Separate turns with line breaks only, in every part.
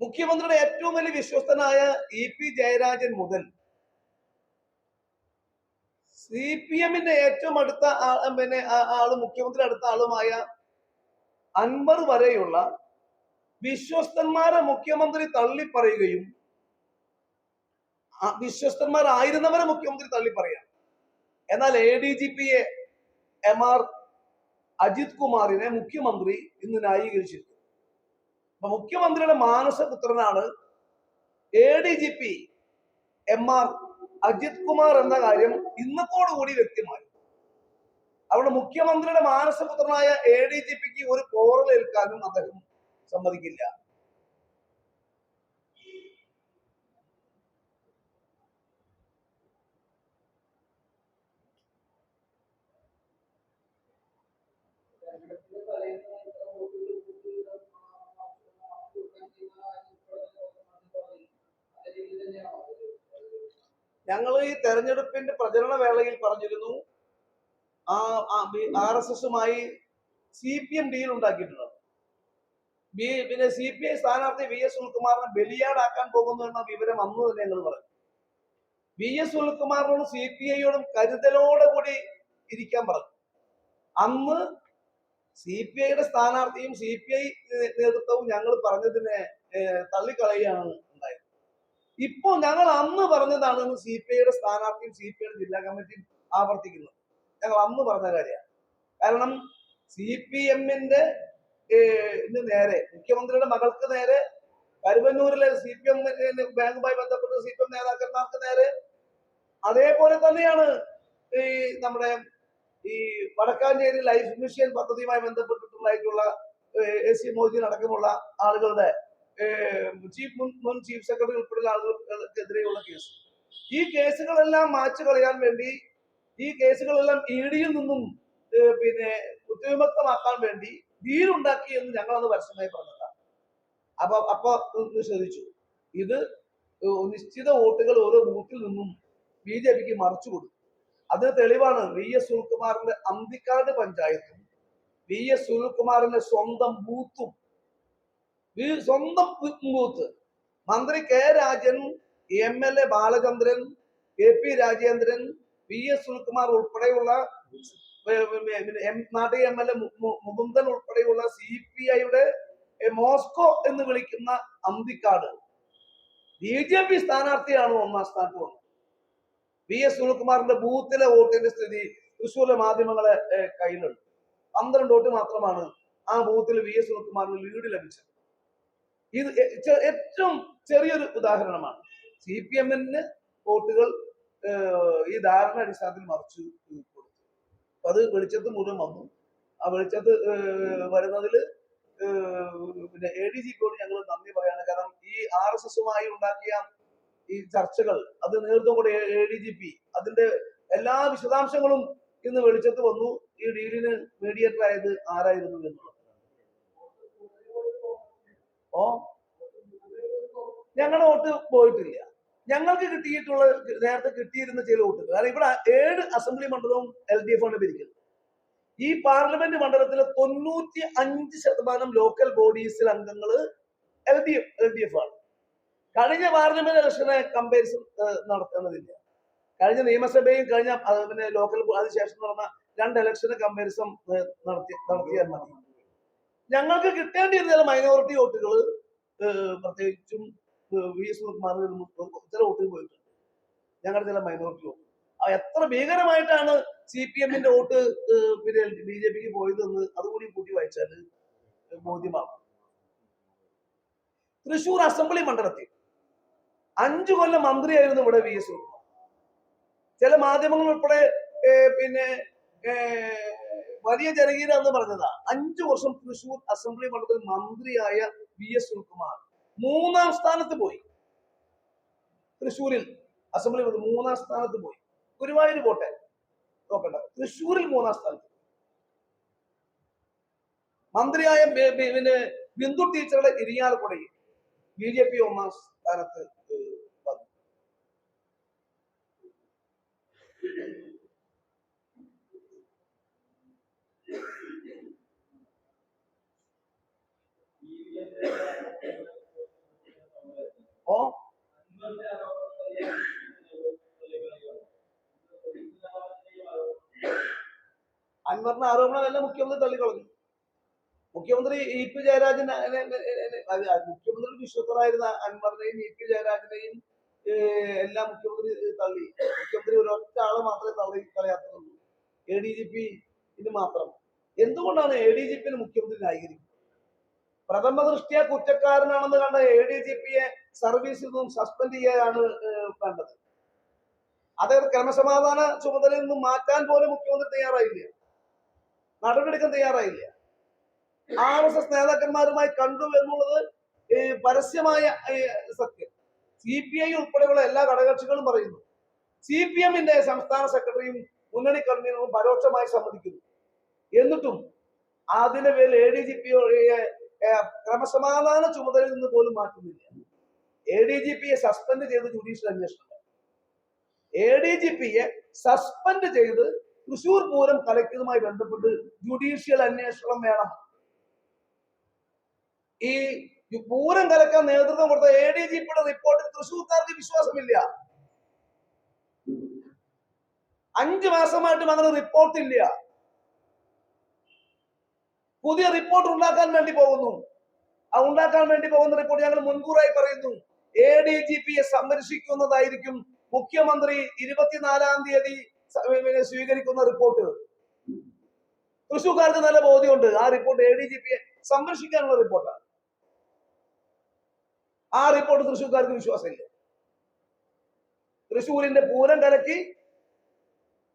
മുഖ്യമന്ത്രിയുടെ ഏറ്റവും വലിയ വിശ്വസ്തനായ ഇ പി ജയരാജൻ മുതൽ സി പി എമ്മിന്റെ ഏറ്റവും അടുത്ത പിന്നെ ആൾ മുഖ്യമന്ത്രി അടുത്ത ആളുമായ അൻവർ വരെയുള്ള വിശ്വസ്തന്മാരെ മുഖ്യമന്ത്രി തള്ളിപ്പറയുകയും വിശ്വസ്തന്മാരായിരുന്നവരെ മുഖ്യമന്ത്രി തള്ളിപ്പറയാം എന്നാൽ A D G P A R Ajith കുമാറിനെ മുഖ്യമന്ത്രി ഇന്ന് ന്യായീകരിച്ചിരിക്കുന്നു അപ്പൊ മുഖ്യമന്ത്രിയുടെ മാനസപുത്രനാണ് A D G P M R Ajith Kumar എന്ന കാര്യം ഇന്നത്തോടുകൂടി വ്യക്തമായി. അവിടെ മുഖ്യമന്ത്രിയുടെ മാനസപുത്രനായ എ ഡി ജി പിക്ക് ഒരു കോറൽ ഏൽക്കാനും അദ്ദേഹം സമ്മതിക്കില്ല. ഞങ്ങൾ ഈ തെരഞ്ഞെടുപ്പിന്റെ പ്രചരണ വേളയിൽ പറഞ്ഞിരുന്നു. ആർ എസ് എസുമായി സി പി എം ഡീൽ ഉണ്ടാക്കിയിട്ടുണ്ട്. ബി പിന്നെ സി പി ഐ സ്ഥാനാർത്ഥി വി എസ് സുനിൽകുമാറിനെ ബലിയാടാക്കാൻ പോകുന്നു എന്ന വിവരം അന്ന് തന്നെ ഞങ്ങൾ പറഞ്ഞു. വി എസ് സുനിൽകുമാറിനോടും സി പി ഐയോടും കരുതലോടെ കൂടി ഇരിക്കാൻ പറഞ്ഞു. അന്ന് സി പി ഐയുടെ സ്ഥാനാർത്ഥിയും സി പി ഐ നേതൃത്വവും ഞങ്ങൾ പറഞ്ഞതിനെ ഏഹ്, ഇപ്പോ ഞങ്ങൾ അന്ന് പറഞ്ഞതാണ് സി പി ഐയുടെ സ്ഥാനാർത്ഥിയും സി പി ഐയുടെ ജില്ലാ കമ്മിറ്റിയും ആവർത്തിക്കുന്നു. ഞങ്ങൾ അന്ന് പറഞ്ഞ കാര്യമാണ്. കാരണം സി പി എമ്മിന്റെ നേരെ മുഖ്യമന്ത്രിയുടെ മകൾക്ക് നേരെ കരുവന്നൂരിലെ സി പി എം ബാങ്കുമായി ബന്ധപ്പെട്ട സി പി എം നേതാക്കന്മാർക്ക് നേരെ അതേപോലെ തന്നെയാണ് ഈ നമ്മുടെ ഈ വടക്കാഞ്ചേരി ലൈഫ് മിഷൻ പദ്ധതിയുമായി ബന്ധപ്പെട്ടിട്ടുള്ള എ സി മോദി അടക്കമുള്ള ആളുകളുടെ ചീഫ് മുൻ മുൻ ചീഫ് സെക്രട്ടറി ഉൾപ്പെടെയുള്ള ആളുകൾക്കെതിരെയുള്ള കേസ്. ഈ കേസുകളെല്ലാം മാച്ചു കളയാൻ വേണ്ടി ഈ കേസുകളെല്ലാം ഇ ഡിയിൽ നിന്നും പിന്നെ കുറ്റവിമുക്തമാക്കാൻ വേണ്ടി ഡീലുണ്ടാക്കി എന്ന് ഞങ്ങൾ അത് പരസ്യമായി പറഞ്ഞതാണ്. അപ്പൊ അപ്പൊ നിഷേധിച്ചു ഇത് നിശ്ചിത വോട്ടുകൾ ഓരോ ബൂത്തിൽ നിന്നും ബി ജെ പിക്ക് മറിച്ചു കൊടുത്തു. അത് തെളിവാണ് വി എസ് സുനിൽകുമാറിന്റെ അന്തിക്കാട് പഞ്ചായത്തും വി എസ് സുനിൽകുമാറിന്റെ സ്വന്തം ബൂത്തും സ്വന്തം ബൂത്ത് മന്ത്രി K Rajan M L A Balachandran K P Rajendran V S Sunilkumar ഉൾപ്പെടെയുള്ള M Nattika M L A Mukundan ഉൾപ്പെടെയുള്ള സി പി ഐയുടെ മോസ്കോ എന്ന് വിളിക്കുന്ന അന്തിക്കാട്. ബി ജെ പി സ്ഥാനാർത്ഥിയാണ് ഒന്നാം സ്ഥാനത്ത് വന്നത്. വി എസ് സുനിൽകുമാറിന്റെ ബൂത്തിലെ വോട്ടിന്റെ സ്ഥിതി തൃശ്ശൂരിലെ മാധ്യമങ്ങളെ കയ്യിലുണ്ട്. പന്ത്രണ്ട് വോട്ട് മാത്രമാണ് ആ ബൂത്തിൽ വി എസ് സുനിൽകുമാറിന് ലീഡ് ലഭിച്ചത്. ഇത് ഏറ്റവും ചെറിയൊരു ഉദാഹരണമാണ്. സി പി എമ്മിന് വോട്ടുകൾ ഈ ധാരണ അടിസ്ഥാനത്തിൽ മറിച്ചു കൊടുത്തു. അപ്പൊ അത് വെളിച്ചത്ത് മുഴുവൻ വന്നു. ആ വെളിച്ചത്ത് വരുന്നതിൽ പിന്നെ എ ഡി ജിക്കോട് ഞങ്ങൾ നന്ദി പറയാണ്. കാരണം ഈ ആർ എസ് എസുമായി ഉണ്ടാക്കിയ ഈ ചർച്ചകൾ അത് നേതൃത്വം കൂടെ എ ഡി ജി പി അതിന്റെ എല്ലാ വിശദാംശങ്ങളും ഇന്ന് വെളിച്ചത്ത് വന്നു. ഈ ഡീലിന് മീഡിയേറ്റർ ആയത് ആരായിരുന്നു എന്നുള്ളത് ഓ ഞങ്ങളുടെ വോട്ട് പോയിട്ടില്ല. ഞങ്ങൾക്ക് കിട്ടിയിട്ടുള്ള നേരത്തെ കിട്ടിയിരുന്ന ചില വോട്ടുകൾ. കാരണം ഇവിടെ ഏഴ് അസംബ്ലി മണ്ഡലവും എൽ ഡി എഫ് ആണ് ഭരിക്കുന്നത്. ഈ പാർലമെന്റ് മണ്ഡലത്തിലെ തൊണ്ണൂറ്റി അഞ്ച് ശതമാനം ലോക്കൽ ബോഡീസിൽ അംഗങ്ങൾ L D F L D F ആണ്. കഴിഞ്ഞ പാർലമെന്റ് ഇലക്ഷനെ കമ്പാരിസൺ നടത്തേണ്ടതില്ല കഴിഞ്ഞ നിയമസഭയും കഴിഞ്ഞ പിന്നെ ലോക്കൽ അതിനുശേഷം നടന്ന രണ്ട് ഇലക്ഷന് കമ്പാരിസൺ നടത്തി നടത്തിയാൽ മതി. ഞങ്ങൾക്ക് കിട്ടേണ്ടിയിരുന്ന ചില മൈനോറിറ്റി വോട്ടുകൾ പ്രത്യേകിച്ചും വി എസ് ചില വോട്ടുകൾ പോയിട്ടുണ്ട്. ഞങ്ങളുടെ ചില മൈനോറിറ്റി വോട്ട്. എത്ര ഭീകരമായിട്ടാണ് സി പി എമ്മിന്റെ വോട്ട് പിന്നെ ബി ജെ പിക്ക് പോയതെന്ന് അതുകൂടി കൂട്ടി വായിച്ചാൽ ബോധ്യമാകും. തൃശൂർ അസംബ്ലി മണ്ഡലത്തിൽ അഞ്ചു കൊല്ലം മന്ത്രിയായിരുന്നു ഇവിടെ വി എസ് ചില മാധ്യമങ്ങൾ ഉൾപ്പെടെ പിന്നെ വലിയ ജനകീയത പറഞ്ഞതാ. അഞ്ചു വർഷം തൃശൂർ അസംബ്ലി മണ്ഡലത്തിൽ മന്ത്രിയായ വി എസ് സുനിൽകുമാർ. മൂന്നാം സ്ഥാനത്ത് പോയി. തൃശൂരിൽ അസംബ്ലി മൂന്നാം സ്ഥാനത്ത് പോയി. ഗുരുവായൂർ പോട്ടെ. നോക്കണ്ട. തൃശൂരിൽ മൂന്നാം സ്ഥാനത്ത് മന്ത്രിയായ പിന്നെ ബിന്ദു ടീച്ചറുടെ ഇരിങ്ങാലക്കുടയിൽ ബി ജെ പി ഒന്നാം സ്ഥാനത്ത് ഏഹ്, ഓ? അൻവറിന്റെ ആരോപണമല്ല മുഖ്യമന്ത്രി തള്ളിക്കളഞ്ഞു. മുഖ്യമന്ത്രി ഇ പി ജയരാജൻ മുഖ്യമന്ത്രി വിശ്വസ്തരായിരുന്ന അൻവറിനെയും ഇ പി ജയരാജനെയും എല്ലാം മുഖ്യമന്ത്രി തള്ളി. മുഖ്യമന്ത്രി ഒരൊറ്റ ആൾ മാത്രമേ തള്ളി കളയാത്തുള്ളൂ. എ ഡി ജി പി മാത്രം. എന്തുകൊണ്ടാണ് എ ഡി ജി പിന് മുഖ്യമന്ത്രി ന്യായീകരിക്കുന്നത്? പ്രഥമ ദൃഷ്ടിയ കുറ്റക്കാരനാണെന്ന് കണ്ട എ ഡി ജി പിയെ സർവീസിൽ നിന്നും സസ്പെൻഡ് ചെയ്യാനാണ് വേണ്ടത്. അതായത് ക്രമസമാധാന ചുമതലയിൽ നിന്നും മാറ്റാൻ പോലും മുഖ്യമന്ത്രി തയ്യാറായില്ല. നടപടിയെടുക്കാൻ തയ്യാറായില്ല. ആർ എസ് എസ് നേതാക്കന്മാരുമായി കണ്ടു എന്നുള്ളത് പരസ്യമായ സത്യം. സി പി ഐ ഉൾപ്പെടെയുള്ള എല്ലാ ഘടകകക്ഷികളും പറയുന്നു. സി പി എമ്മിന്റെ സംസ്ഥാന സെക്രട്ടറിയും മുന്നണി കൺവീനറും പരോക്ഷമായി സമ്മതിക്കുന്നു. എന്നിട്ടും അതിന്റെ പേരിൽ എ ഡി ജി പി ക്രമസമാധാന ചുമതലയിൽ നിന്ന് പോലും മാറ്റുന്നില്ല. എ ഡി ജി പിയെ സസ്പെൻഡ് ചെയ്ത് ജുഡീഷ്യൽ അന്വേഷണം. എ ഡി ജി പിയെ സസ്പെൻഡ് ചെയ്ത് തൃശൂർ പൂരം കലക്കിയതുമായി ബന്ധപ്പെട്ട് ജുഡീഷ്യൽ അന്വേഷണം വേണം. ഈ പൂരം കലക്കാൻ നേതൃത്വം കൊടുത്ത എ ഡി ജി പിയുടെ റിപ്പോർട്ടിൽ തൃശൂർക്കാർക്ക് വിശ്വാസമില്ല. അഞ്ചു മാസമായിട്ടും അങ്ങനെ റിപ്പോർട്ട് ഇല്ല. പുതിയ റിപ്പോർട്ട് ഉണ്ടാക്കാൻ വേണ്ടി പോകുന്നു. ആ ഉണ്ടാക്കാൻ വേണ്ടി പോകുന്ന റിപ്പോർട്ട് ഞങ്ങൾ മുൻകൂറായി പറയുന്നു. എ ഡി ജി പിയെ സംരക്ഷിക്കുന്നതായിരിക്കും മുഖ്യമന്ത്രി ഇരുപത്തിനാലാം തീയതി സ്വീകരിക്കുന്ന റിപ്പോർട്ട് തൃശൂർക്കാർക്ക് നല്ല ബോധ്യമുണ്ട്. ആ റിപ്പോർട്ട് എ ഡി ജി പിയെ സംരക്ഷിക്കാനുള്ള റിപ്പോർട്ടാണ് ആ റിപ്പോർട്ട് തൃശൂർക്കാർക്ക് വിശ്വാസമില്ല. തൃശൂരിന്റെ പൂരം കലക്കി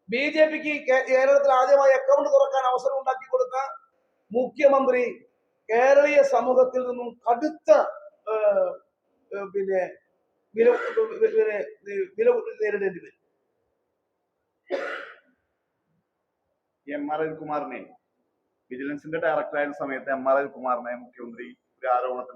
ബി ജെ പിക്ക് കേരളത്തിൽ ആദ്യമായി അക്കൗണ്ട് തുറക്കാൻ അവസരം ഉണ്ടാക്കി കൊടുത്ത മുഖ്യമന്ത്രി കേരളീയ സമൂഹത്തിൽ നിന്നും കടുത്ത പിന്നെ വില വില നേരിടേണ്ടി വരും.
എം ആർ അനിൽകുമാറിനെ വിജിലൻസിന്റെ ഡയറക്ടർ ആയിരുന്ന സമയത്ത് എം ആർ അനിൽകുമാറിനെ മുഖ്യമന്ത്രി ഒരു ആരോപണത്തിന്